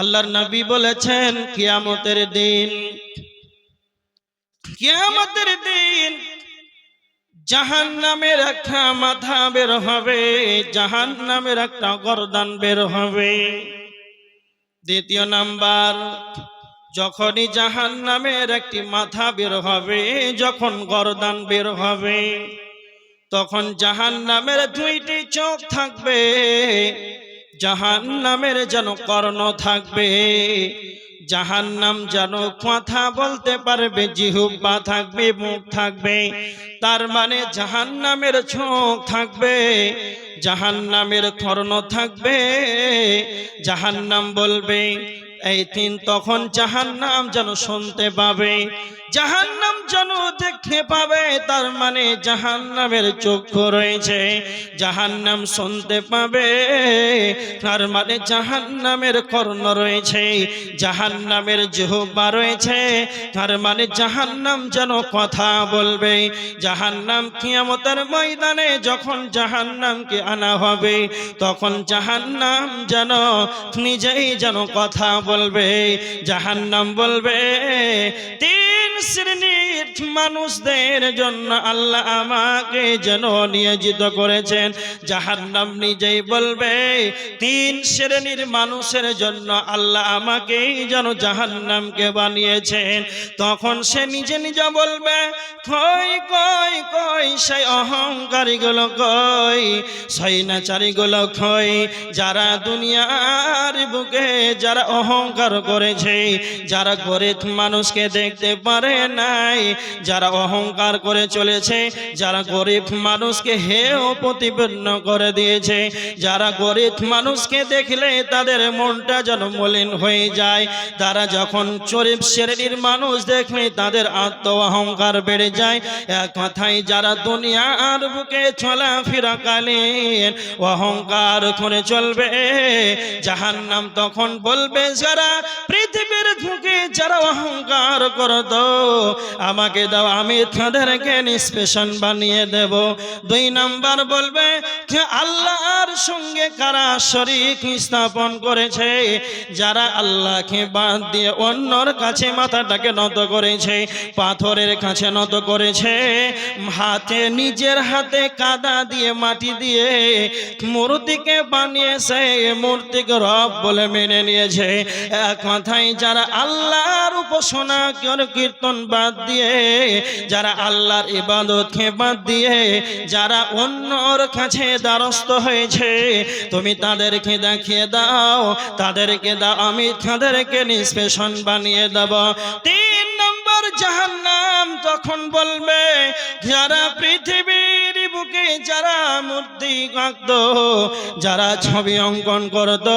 আল্লাহর নবী বলেছেন, কিয়ামতের দিন কিয়ামতের দিন জাহান নামের একটা মাথা বের হবে জাহান নামের একটা গরদান বের হবে। দ্বিতীয় নাম্বার, যখনই জাহান নামের একটি মাথা বের হবে, যখন গরদান বের হবে, তখন জাহান নামের দুইটি চোখ থাকবে। জাহান নামের যেন কর্ণ থাকবে জাহান নাম যেন কথা বলতে পারবে জিহুব্বা থাকবে, মুখ থাকবে, তার মানে জাহান নামের চোখ থাকবে জাহান নামের কর্ণ থাকবে জাহান নাম বলবে, এই তিন তখন জাহান নাম যেন শুনতে পাবে। জাহান নাম যেন দেখতে পাবে, তার মানে জাহান নামের চক্ষু রয়েছে। জাহান নাম শুনতে পাবে, তার মানে জাহান নামের কর্ণ রয়েছে। জাহান নামের জেহবা রয়েছে, তার মানে জাহান নাম যেন কথা বলবে। জাহান নাম কিয়ামতের ময়দানে যখন জাহান নামকে আনা হবে, তখন জাহান নাম যেন নিজেই যেন কথা বলবে। জাহান নাম বলবে তিন মানুষদের জন্য আল্লাহ আমাকে যেন নিয়োজিত করেছেন। যাহার নাম নিজেই বলবে, তিন শ্রেণির মানুষের জন্য আল্লাহ আমাকেই যেন জাহান নামকে বানিয়েছেন। তখন সে নিজে নিজে বলবে, কই কই কই, সেই অহংকারী গুলো কই সৈনাচারী গুলো কই, যারা দুনিয়ার বুকে যারা অহংকার করেছে, যারা গরিব মানুষকে দেখতে পারে নাই যারা অহংকার করে চলেছে, যারা গরিব মানুষকে হেও প্রতিপন্ন করে দিয়েছে, যারা গরিব মানুষকে দেখলে তাদের মনটা যেন মলিন হয়ে যায়, তারা যখন চরিব শ্রেণির মানুষ দেখলে তাদের আত্ম অহংকার বেড়ে যায়। এক কথায়, যারা দুনিয়ার বুকে চলাফেরা অহংকার করে চলবে জাহান নাম তখন বলবে, যারা পৃথিবীর বুকে যারা অহংকার করত, আমাকে দাও, আমি তাদেরকে নিষ্পেষণ বানিয়ে দেব। দুই নাম্বার বলবে যে, আল্লাহর সঙ্গে কারা শরীক স্থাপন করেছে? যারা আল্লাহকে বাদ দিয়ে অন্যর কাছে মাথাটাকে নত করেছে, পাথরের কাছে নত করেছে, হাতে, নিজের হাতে কাদা দিয়ে, মাটি দিয়ে মূর্তিকে বানিয়েছে মূর্তিকে রব বলে মেনে নিয়েছে। এক কথায়, যারা আল্লাহর উপাসনা, করে কীর্তন বাদ দিয়ে যারা আল্লাহর ইবাদতকে বাদ দিয়ে যারা অন্যর কাছে দ্বারস্থ হয়েছে, তুমি তাদেরকে দেখিয়ে দাও, তাদেরকে দাও, আমি তাদেরকে নিষ্পেষণ বানিয়ে দেব। তিন নম্বর জাহান্নাম তখন বলবে, যারা পৃথিবীর বুকে যারা মূর্তি আঁকত, যারা ছবি অঙ্কন করত,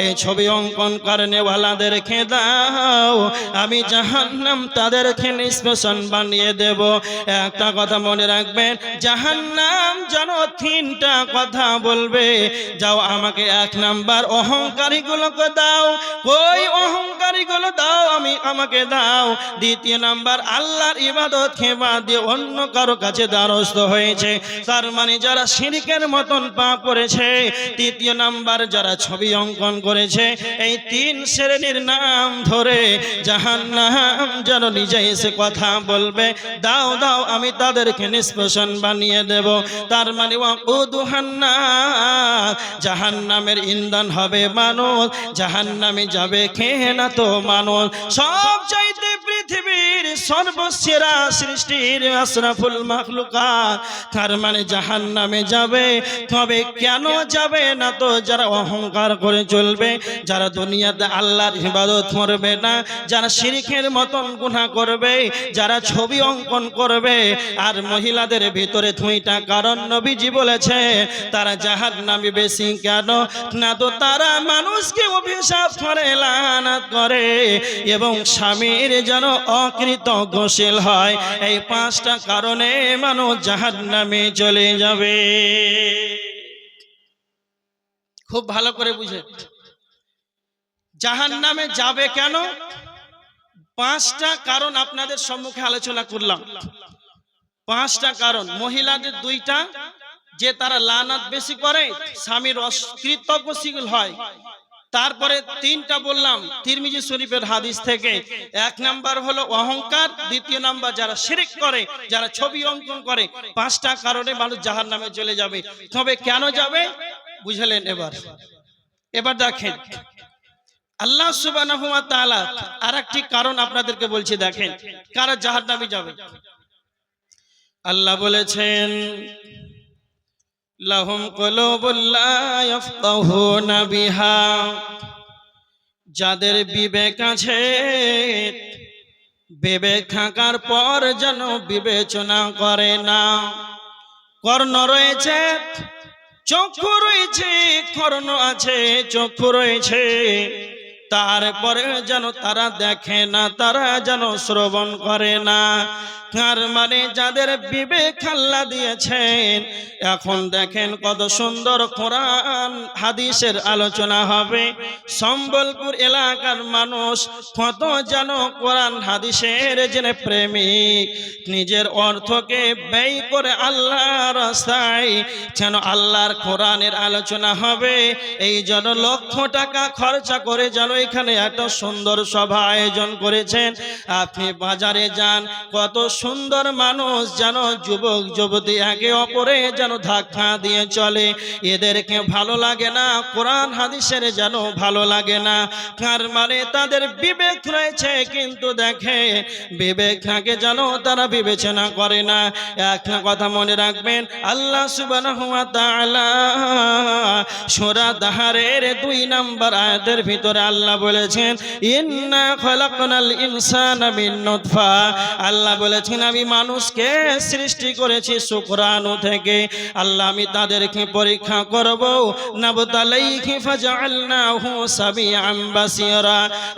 এই ছবি অঙ্কন কারণেওয়ালাদেরকে দাও আমি জাহান্নাম তাদেরকে নিষ্পেষণ বানিয়ে দেব। একটা কথা মনে রাখবেন, জাহান্নাম যেন তিনটা কথা বলবে। যাও আমাকে এক নাম্বার অহংকারী গুলোকে দাও। ওই অহংকারী গুলো দাও, আমি আমাকে দাও। দ্বিতীয় নাম্বার, আল্লাহর ইবাদত খেবা দিয়ে অন্য কারও কাছে দ্বারস্থ হয়েছে। তার মানে যারা শিরিকের মতন পা করেছে, তৃতীয় নাম্বার যারা ছবি অঙ্কন করেছে, এই তিন শ্রেণির নাম ধরে জাহান্নাম যেন নিজে এসে কথা বলবে, দাও দাও, আমি তাদেরকে নিষ্পেষণ বানিয়ে দেব। তার মানে উদুহান্না জাহান্নামের ইন্ধন হবে মানুষ, জাহান্নামে যাবে খেয়ে না তো মানুষ। সব চাইতে পৃথিবীর সর্বসেরা সৃষ্টির আশরাফুল মাখলুকাত। তার মানে জাহান্নামে যাবে। তবে কেন যাবে না তো যারা অহংকার করে চলবে, যারা দুনিয়াতে আল্লাহর ইবাদত করবে না, যারা শিরিকের মতন গুনাহ করবে, যারা ছবি অঙ্কন করবে, আর মহিলাদের ভিতরে দুইটা কারণ নবীজি বলেছে তারা জাহান নামে বেশি কেন? না তো তারা মানুষকে অভিশাপ করে লানাত করে, এবং স্বামীর যেন অকৃতজ্ঞশীল হয়, এই পাঁচটা কারণে মানুষ নামে চলে যাবে। খুব ভালো করে বুঝে। জাহান নামে যাবে কেন? পাঁচটা কারণ আপনাদের সম্মুখে আলোচনা করলাম। পাঁচটা কারণ, মহিলাদের দুইটা, যে তারা লানাত বেশি করে, স্বামীর অকৃতজ্ঞশীল হয়। তারপরে তিনটা বললাম তিরমিজি শরীফের হাদিস থেকে। এক নাম্বার হলো অহংকার, দ্বিতীয় নাম্বার যারা শিরিক করে, যারা ছবি অঙ্কন করে, পাঁচটা কারণে মানুষ জাহার নামে চলে যাবে। তবে কেন যাবে? বুঝলেন এবার। এবার দেখেন, আল্লাহ ওয়া তাআলা আরেকটি কারণ আপনাদেরকে বলছি, দেখেন, কারা জাহান্নামে যাবে? আল্লাহ বলেছেন লাহুম কুলুবুল্লা ইয়াফকাহুনা বিহা। যাদের বিবেক আছে, বিবেক থাকার পর যেন বিবেচনা করে না। কর্ণ রয়েছে, চক্ষু রয়েছে, কর্ণ আছে, চক্ষু রয়েছে। তারপরে যেন তারা দেখে না, তারা যেন শ্রবণ করে না। তার মানে যাদের বিবেক আল্লাহ দিয়েছেন, এখন দেখেন কত সুন্দর কোরআন হাদিসের আলোচনা হবে। সম্বলপুর এলাকার মানুষ কত যেন কোরআন হাদিসের জেনে প্রেমিক, নিজের অর্থকে ব্যয় করে আল্লাহ রাস্তায় যেন আল্লাহর কোরআনের আলোচনা হবে। এই জন্য লক্ষ টাকা খরচা করে যেন এখানে এত সুন্দর সভা আয়োজন করেছেন। আপনি বাজারে যান, কত সুন্দর মানুষ যেন যুবক, যুবতী একে অপরে যেন ধাক্কা দিয়ে চলে। এদেরকে ভালো লাগে না, কোরআন হাদিসের যেন ভালো লাগে না। কার মানে তাদের বিবেক রয়েছে, কিন্তু দেখে বিবেক থাকে যেন তারা বিবেচনা করে না। একটা কথা মনে রাখবেন, আল্লাহ তাআলা সূরা দাহারের দুই নাম্বার আয়াতের ভিতরে আল্লাহ বলেছেন, ইন্না খলাকনাল ইনসান মিন নুতফা। আল্লাহ বলেছেন আমি মানুষকে সৃষ্টি করেছি শুকরাণু থেকে। আল্লাহ, আমি তাদেরকে পরীক্ষা করব।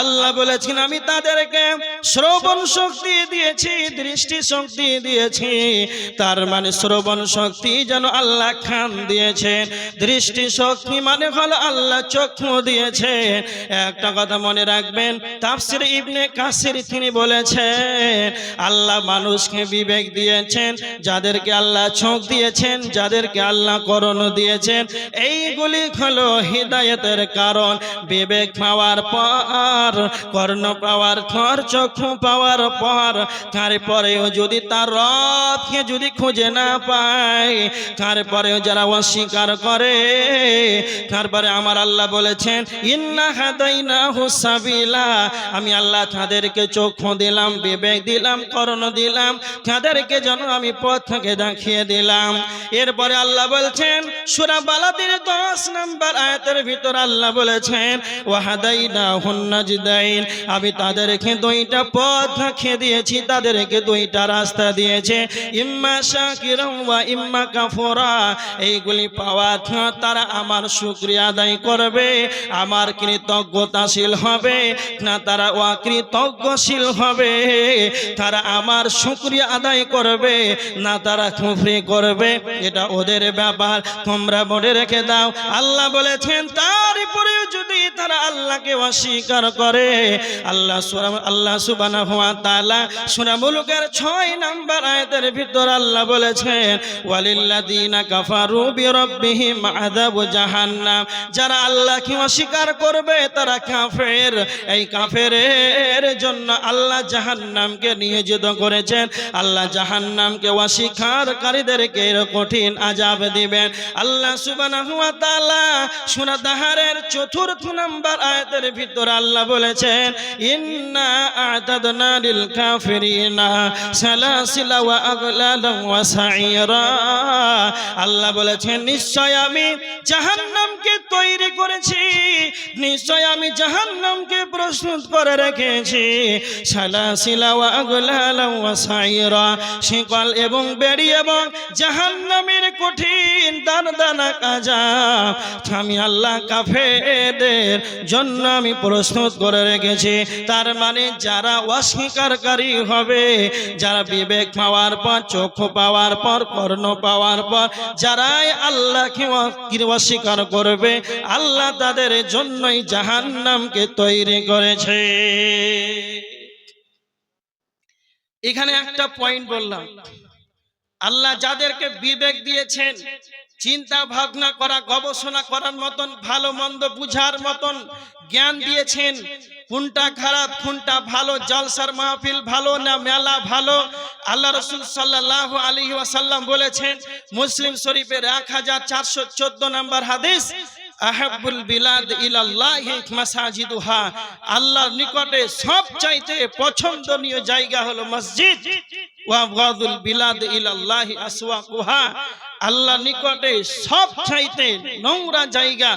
আল্লাহ বলেছেন, আমি তাদেরকে শ্রবণ শক্তি দিয়েছি, দৃষ্টি শক্তি দিয়েছি। তার মানে শ্রবণ শক্তি যেন আল্লাহ খান দিয়েছেন দৃষ্টি শক্তি মানে হলো আল্লাহ চক্ষু দিয়েছে। একটা কথা মনে রাখবেন, তাফসির ইবনে কাসির তিনি বলেছেন, আল্লাহ মানুষকে বিবেক দিয়েছেন, যাদেরকে আল্লাহ চোখ দিয়েছেন, যাদেরকে আল্লাহ করণ দিয়েছেন, এইগুলি হলো হৃদায়তের কারণ। বিবেক পাওয়ার পর, কর্ণ পাওয়ার পর, চক্ষু পাওয়ার পর তারপরেও যদি তার রথকে যদি খুঁজে না পায় তারপরেও যারা অস্বীকার করে তারপরে আমার আল্লাহ বলেছেন, ইন্না হাদাইনা হুসাবিলা আমি আল্লাহ তাদেরকে চক্ষু দিলাম, বিবেক দিলাম, করণ দিলাম তাদেরকে যেন আমি পথ থেকে দেখিয়ে দিলাম। এরপরে আল্লাহ বলছেন, সুরা বালাদের দশ নম্বর আয়াতের ভিতর আল্লাহ বলেছেন ওয়াহাদাইনা হুন্নাজদাইন আমি তাদেরকে দুইটা পথ দেখিয়ে দিয়েছি, তাদেরকে দুইটা রাস্তা দিয়েছে। ইম্মা শাকিরাম ওয়া ইম্মা কাফুরা, এইগুলি পাওয়া তারা আমার শুকরিয়া আদায় করবে, আমার কৃতজ্ঞতাশীল হবে, না তারা অকৃতজ্ঞশীল হবে, তারা আমার শুকরিয়া আদায় করবে, না তারা খুফরি করবে, এটা ওদের ব্যাপার। তোমরা মনে রেখে দাও, আল্লাহ বলেছেন তারপরেও যদি তারা আল্লাহকে অস্বীকার করে, আল্লাহ সুরা- আল্লাহ সুবহানাহু ওয়া তাআলা সূরা মুলুকের 6 নাম্বার আয়াতের ভিতর আল্লাহ বলেছেন, ওয়ালিল্লাযিনা কাফারু বিরাব্বিহিম আযাবু জাহান্নাম। যারা আল্লাহকে অস্বীকার করবে, তারা কাফের। এই কাফেরের জন্য আল্লাহ জাহান্নামকে নিয়োজিত করেছেন। আল্লাহ জাহান্নামকে অস্বীকারীদেরকে কঠিন আজাব দিবেন। আল্লাহ তাআলা সূরা দাহারের চতুর্থ নাম্বার আয়াতের ভিতর আল্লাহ বলেছেন, ইন্না আ'তাদনা লিল কাফিরিনা সালাসিলা ওয়া আগলালা ওয়া সাইরা আল্লাহ বলেছেন, নিশ্চয় আমি জাহান্নামকে তৈরি করেছি, নিশ্চয় আমি জাহান্নামকে প্রস্তুত করে রেখেছি। সালাসিলা ওয়া আগলালা ওয়া শিকল এবং বেড়ি এবং জাহান্নামের কঠিন দানা কাজা। আমি আল্লাহ কাফেরদের জন্য আমি প্রস্তুত করে রেখেছি। তার মানে যারা অস্বীকারী হবে, যারা বিবেক পাওয়ার পর চক্ষু পাওয়ার পর, কর্ণ পাওয়ার পর, যারাই আল্লাহকে অস্বীকার করবে, আল্লাহ তাদের জন্যই জাহান্নামকে তৈরি করেছে। এখানে একটা পয়েন্ট বললাম। আল্লাহ যাদেরকে বিবেক দিয়েছেন, চিন্তা ভাবনা করা, গবেষণা করার মতন, ভালো মন্দ বুঝার মতন জ্ঞান দিয়েছেন, কোনটা খারাপ, কোনটা ভালো, জলসার মাহফিল ভালো না মেলা ভালো? আল্লাহ রসুল সাল্লাহ আলী ওয়াসাল্লাম বলেছেন, মুসলিম শরীফের এক হাজার চারশো চোদ্দ নম্বর হাদিস আহাবুল বিলাদ ইলাল্লাহ মাসাজিদুহা। আল্লাহর নিকটে সব চাইতে পছন্দনীয় জায়গা হলো মসজিদ। ওয়া গাদুল বিলাদ ইলাল্লাহ আসওয়াকুহা। আল্লাহর নিকটে সব চাইতে নোংরা জায়গা